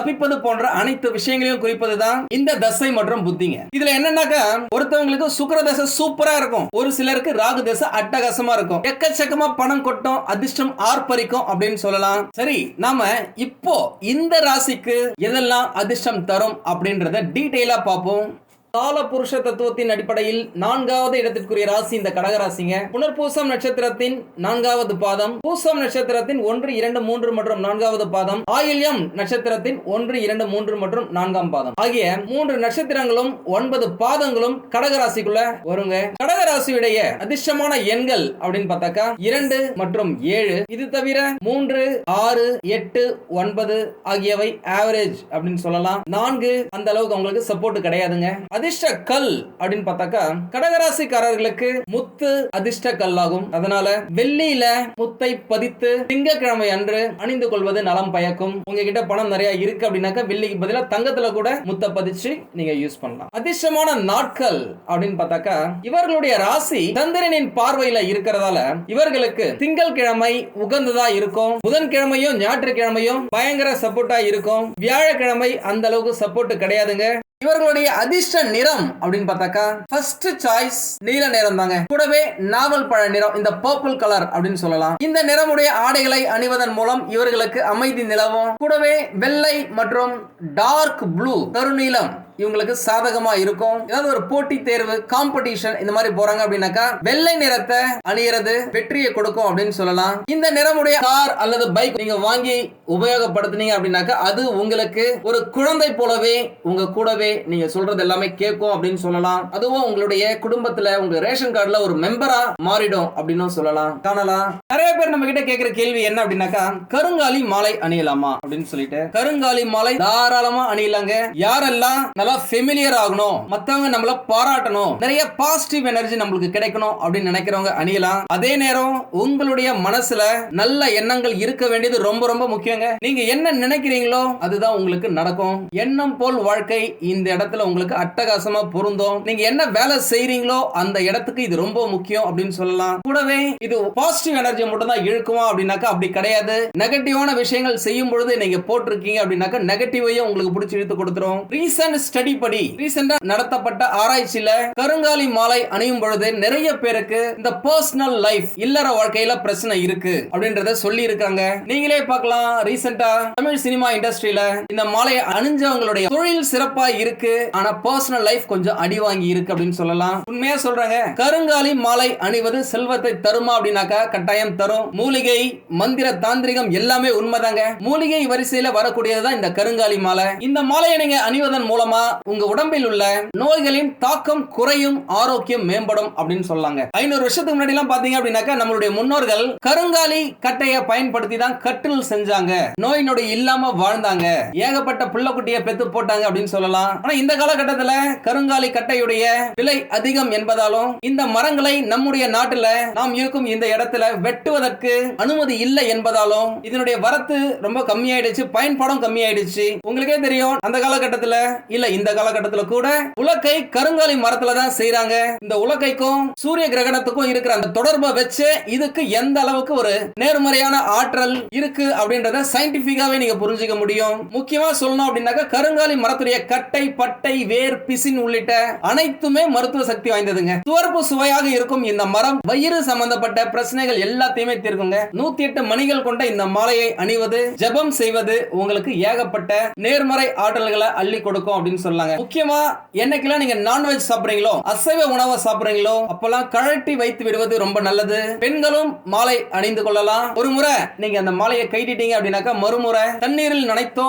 தப்பிப்பது போன்ற அனைத்து விஷயங்களையும் குறிப்பது தான் இந்த தசை மற்றும் புத்திங்க. இதுல என்னன்னாக்கா ஒருத்தவங்களுக்கு சுக்கர தசை சூப்பரா இருக்கும். ஒரு சிலருக்கு ராகு தசை அட்டகாசமா இருக்கும். எக்கச்சக்கமா பணம் கொட்டும் அதிர்ஷ்டம் ஆர்ப்பரிக்கும் அப்படின்னு சொல்லலாம். சரி நாம இப்போ இந்த ராசிக்கு எதெல்லாம் அதிர்ஷ்டம் தரும் அப்படின்றத டீட்டெயிலா பார்ப்போம். கால புருஷ தத்துவத்தின் அடிப்படையில் நான்காவது இடத்திற்குரிய ராசி இந்த கடகராசிங்க புனர்பூசம் நட்சத்திரத்தின் நான்காவது பாதம் பூசம் நட்சத்திரத்தின் ஒன்று இரண்டு மூன்று மற்றும் நான்காவது பாதம் ஆயில்யம் நட்சத்திரத்தின் ஒன்று இரண்டு மூன்று மற்றும் நான்காம் பாதம். ஆகிய மூன்று நட்சத்திரங்களும் ஒன்பது பாதங்களும் கடகராசிக்குள்ள வருங்க. கடக கடகராசியுடைய அதிர்ஷ்டமான எண்கள் அப்படின்னு பார்த்தாக்கா இரண்டு மற்றும் ஏழு. இது தவிர மூன்று ஆறு எட்டு ஒன்பது ஆகியவை ஆவரேஜ் அப்படின்னு சொல்லலாம். நான்கு அந்த அளவுக்கு அவங்களுக்கு சப்போர்ட் கிடையாதுங்க. அதிர்ஷ்ட கல் அப்படின்னு பார்த்தாக்கா கடகராசிக்காரர்களுக்கு முத்து அதிர்ஷ்ட கல்லாகும். அதனால வெள்ளியில முத்தை பதித்து திங்கட்கிழமை அன்று அணிந்து கொள்வது நலம் பயக்கும். உங்ககிட்ட பணம் நிறைய இருக்கு அப்படின்னாக்கா வெள்ளிக்கு பதிலா தங்கத்துல கூட முத்தை பதிச்சு நீங்க யூஸ் பண்ணலாம். அதிர்ஷ்டமான நாட்கள் அப்படின்னு பார்த்தாக்கா இவர்களுடைய ராசி சந்திரனின் பார்வையில இருக்கிறதால இவர்களுக்கு திங்கட்கிழமை உகந்ததா இருக்கும். புதன்கிழமையும் ஞாயிற்றுக்கிழமையும் பயங்கர சப்போர்ட்டா இருக்கும். வியாழக்கிழமை அந்த அளவுக்கு சப்போர்ட் கிடையாதுங்க. இவர்களுடைய அதிர்ஷ்ட நிறம் அப்படின்னு பார்த்தாக்கா ஃபர்ஸ்ட் சாய்ஸ் நீல நிறம் தாங்க. கூடவே நாவல் பழ நிறம் இந்த பர்பிள் கலர் அப்படின்னு சொல்லலாம். இந்த நிறமுடைய ஆடைகளை அணிவதன் மூலம் இவர்களுக்கு அமைதி நிலவும். கூடவே வெள்ளை மற்றும் டார்க் ப்ளூ கருநீலம் இவங்களுக்கு சாதகமா இருக்கும். ஏதாவது ஒரு போட்டி தேர்வு காம்படிஷன் இந்த மாதிரி போறாங்க அப்படின்னாக்கா வெள்ளை நிறத்தை அணியறது வெற்றியை கொடுக்கும் அப்படின்னு சொல்லலாம். இந்த நிறமுடைய கார் அல்லது பைக் நீங்க வாங்கி உபயோகப்படுத்துனீங்க அப்படின்னாக்கா அது உங்களுக்கு ஒரு குழந்தை போலவே உங்க கூடவே நீங்க சொல்றது எல்லாமே கேட்கும் அப்படின்னு சொல்லலாம். அதுவும் உங்களுடைய குடும்பத்துல உங்க ரேஷன் கார்டுல ஒரு மெம்பரா மாறிடும் அப்படின்னு சொல்லலாம். காணலாம் நிறைய பேர் நம்ம கிட்ட கேட்கிற கேள்வி என்ன அப்படின்னாக்கா கருங்காலி மாலை அணியலாமா அப்படின்னு சொல்லிட்டு. கருங்காலி மாலை தாராளமா அணியலாங்க. யாரெல்லாம் நல்ல ஃபெமிலியர் ஆகணும். மத்தவங்க நம்மள பாராட்டணும். நிறைய பாசிட்டிவ் எனர்ஜி நம்மளுக்கு கிடைக்கணும் அப்படின்னு நினைக்கிறவங்க அணியலாம். அதே நேரம் உங்களுடைய மனசுல நல்ல எண்ணங்கள் இருக்க வேண்டியது ரொம்ப ரொம்ப முக்கியங்க. நீங்க என்ன நினைக்கிறீங்களோ அதுதான் உங்களுக்கு நடக்கும். எண்ணம் போல் வாழ்க்கை இந்த இடத்துல உங்களுக்கு அட்டகாசமா பொருந்தும். நீங்க என்ன வேலை செய்யறீங்களோ அந்த இடத்துக்கு இது ரொம்ப முக்கியம் அப்படின்னு சொல்லலாம். கூடவே இது பாசிட்டிவ் எனர்ஜி மட்டும் தான் இழுக்குமா அப்படின்னாக்கா அப்படி கிடையாது. நெகட்டிவான விஷயங்கள் செய்யும் பொழுது நீங்க போட்டிருக்கீங்க அப்படின்னாக்கா நெகட்டிவையும் உங்களுக்கு பிடிச்சி இழுத்து கொடுத்துரும். ரீசன்ட் ஸ்டடி படி ரீசெண்டா நடத்தப்பட்ட ஆராய்ச்சியில கருங்காலி மாலை அணியும் பொழுது நிறைய பேருக்கு இந்த பர்சனல் லைஃப் இல்லற வாழ்க்கையில பிரச்சனை இருக்கு அப்படின்றத சொல்லி இருக்காங்க நீங்களே பார்க்கலாம். ரீசெண்டா தமிழ் சினிமா இண்டஸ்ட்ரியில இந்த மாலையை அணிஞ்சவங்களுடைய தொழில் சிறப்பா இருக்கு. ஆனா பர்சனல் லைஃப் கொஞ்சம் அடி வாங்கி இருக்கு அப்படின்னு சொல்லலாம். உண்மையா சொல்றாங்க. கருங்காலி மாலை அணிவது செல்வத்தை தருமா அப்படின்னாக்கா கட்டாயம் தரும். மூலிகை மந்திர தாந்திரிகம் எல்லாமே உண்மைதாங்க. மூலிகை வரிசையில வரக்கூடியதுதான் இந்த கருங்காலி மாலை. இந்த மாலையை நீங்க அணிவதன் மூலமா உங்க உடம்பில் உள்ள நோய்களின் தாக்கம் குறையும் ஆரோக்கியம் மேம்படும் அப்படின்னு சொல்லாங்க. ஐநூறு வருஷத்துக்கு முன்னாடி எல்லாம் பாத்தீங்க அப்படின்னாக்கா நம்மளுடைய முன்னோர்கள் கருங்காலி கட்டையை பயன்படுத்தி தான் கட்டில் செஞ்சாங்க. நோய் நொடி இல்லாம வாழ்ந்தாங்க. ஏகப்பட்ட புள்ளக்குட்டிய பெத்து போட்டாங்க அப்படின்னு சொல்லலாம். ஆனா இந்த காலகட்டத்துல கருங்காலி கட்டையுடைய விலை அதிகம் என்பதாலும் இந்த மரங்களை நம்முடைய நாட்டுல நாம் இருக்கும் இந்த இடத்துல வெட்டுவதற்கு அனுமதி இல்லை என்பதாலும் இதனுடைய வரத்து ரொம்ப கம்மியாயிடுச்சு பயன்பாடும் கம்மியாயிடுச்சு. உங்களுக்கே தெரியும் அந்த காலகட்டத்துல இல்ல இந்த காலகட்டத்துல கூட உலக்கை கருங்காலி மரத்துல தான் செய்யறாங்க இந்த உலக்கைக்கும் சூரிய கிரகணத்துக்கும் இருக்கிற அந்த தொடர்பை வச்சு இதுக்கு எந்த அளவுக்கு ஒரு நேர்மறையான ஆற்றல் இருக்கு அப்படின்றத சயின்டிபிக்காவே நீங்க புரிஞ்சுக்க முடியும். முக்கியமா சொல்லணும் அப்படின்னாக்கா கருங்காலி மரத்துடைய கட்டை பட்டை வேர் பிசின் உள்ளிட்ட அனைத்துமே மருத்துவ சக்தி வாய்ந்ததுங்க. துவர்ப்பு சுவையாக இருக்கும் இந்த மரம் வயிறு சம்பந்தப்பட்ட பிரச்சனைகள் எல்லாத்தையுமே தீர்க்குங்க. நூத்தி எட்டு மணிகள் கொண்ட இந்த மாலையை அணிவது ஜெபம் செய்வது உங்களுக்கு ஏகப்பட்ட நேர்மறை ஆற்றல்களை அள்ளி கொடுக்கும் அப்படின்னு சொல்லாங்க முக்கியமா என்னைக்கெல்லாம் நீங்க நான்வெஜ் சாப்பிடுறீங்களோ அசைவ உணவை சாப்பிடுறீங்களோ அப்பெல்லாம் கழட்டி வைத்து விடுவது ரொம்ப நல்லது. பெண்களும் மாலை அணிந்து கொள்ளலாம். ஒரு முறை நீங்க அந்த மாலையை கைட்டிட்டீங்க அப்படின்னாக்கா மறுமுறை தண்ணீரில் நனைத்தோ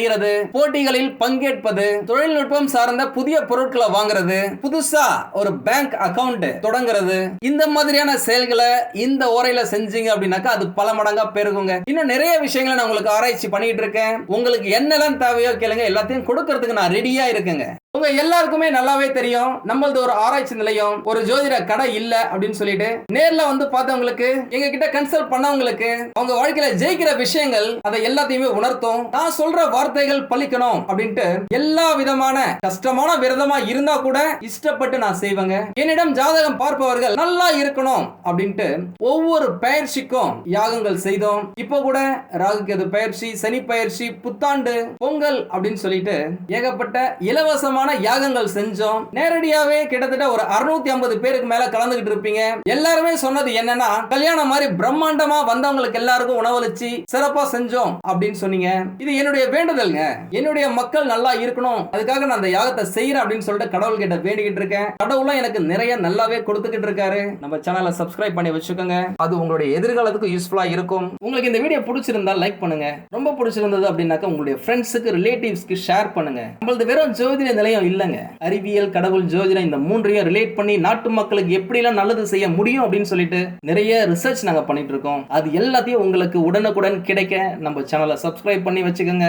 செய்யறது போட்டிகளில் பங்கேற்பது தொழில்நுட்பம் சார்ந்த புதிய பொருட்களை வாங்குறது புதுசா ஒரு பேங்க் அக்கவுண்ட் தொடங்குறது. இந்த மாதிரியான செயல்களை இந்த ஓரையில செஞ்சீங்க அப்படின்னாக்கா அது பல மடங்கா பெருகுங்க. இன்னும் நிறைய விஷயங்களை நான் உங்களுக்கு ஆராய்ச்சி பண்ணிட்டு இருக்கேன். உங்களுக்கு என்னெல்லாம் தேவையோ கேளுங்க. எல்லாத்தையும் கொடுக்கறதுக்கு நான் ரெடியா இருக்கேங்க. உங்க எல்லாருக்குமே நல்லாவே தெரியும். நம்மளது ஒரு ஆராய்ச்சி நிலையம் ஒரு ஜோதிட கடை இல்ல அப்படின்னு சொல்லிட்டு நேர்ல வந்து பார்த்தவங்களுக்கு எங்க கிட்ட கன்சல்ட் பண்ணவங்களுக்கு அவங்க வாழ்க்கையில ஜெயிக்கிற விஷயங்கள் அதை எல்லாத்தையுமே உணர்த்தும். நான் சொல்ற வார்த்தை வார்த்தைகள் பலிக்கணும் அப்படின்ட்டு எல்லா விதமான கஷ்டமான விரதமா இருந்தா கூட இஷ்டப்பட்டு நான் செய்வேங்க. என்னிடம் ஜாதகம் பார்ப்பவர்கள் நல்லா இருக்கணும் அப்படின்ட்டு ஒவ்வொரு பயிற்சிக்கும் யாகங்கள் செய்தோம். இப்போ கூட ராகு பயிற்சி சனி பயிற்சி புத்தாண்டு பொங்கல் அப்படின்னு சொல்லிட்டு ஏகப்பட்ட இலவசமான யாகங்கள் செஞ்சோம். நேரடியாவே கிட்டத்தட்ட ஒரு அறுநூத்தி ஐம்பது பேருக்கு மேல கலந்துகிட்டு இருப்பீங்க. எல்லாருமே சொன்னது என்னன்னா கல்யாணம் மாதிரி பிரம்மாண்டமா வந்தவங்களுக்கு எல்லாருக்கும் உணவளிச்சு சிறப்பா செஞ்சோம் அப்படின்னு சொன்னீங்க. இது என்னுடைய வேண்டுதல்ங்க என்னுடைய மக்கள் நல்லா இருக்கணும். அதுக்காக நான் அந்த யாகத்தை செய்யறேன் அப்படின்னு சொல்லிட்டு கடவுள் கிட்ட வேண்டிக்கிட்டு இருக்கேன். கடவுளும் எனக்கு நிறைய நல்லாவே கொடுத்துக்கிட்டு இருக்காரு. நம்ம சேனலை சப்ஸ்கிரைப் பண்ணி வச்சுக்கோங்க. அது உங்களுடைய எதிர்காலத்துக்கு யூஸ்ஃபுல்லா இருக்கும். உங்களுக்கு இந்த வீடியோ பிடிச்சிருந்தா லைக் பண்ணுங்க. ரொம்ப பிடிச்சிருந்தது அப்படின்னாக்கா உங்களுடைய ஃப்ரெண்ட்ஸுக்கு ரிலேட்டிவ்ஸ்க்கு ஷேர் பண்ணுங்க. நம்மளது வெறும் ஜோதிட நிலையம் இல்லைங்க. அறிவியல் கடவுள் ஜோதிடம் இந்த மூன்றையும் ரிலேட் பண்ணி நாட்டு மக்களுக்கு எப்படிலாம் நல்லது செய்ய முடியும் அப்படின்னு சொல்லிட்டு நிறைய ரிசர்ச் நாங்க பண்ணிட்டு இருக்கோம். அது எல்லாத்தையும் உங்களுக்கு உடனுக்குடன் கிடைக்க நம்ம சேனலை சப்ஸ்கிரைப் பண்ணி வச்சுக்கோங்க.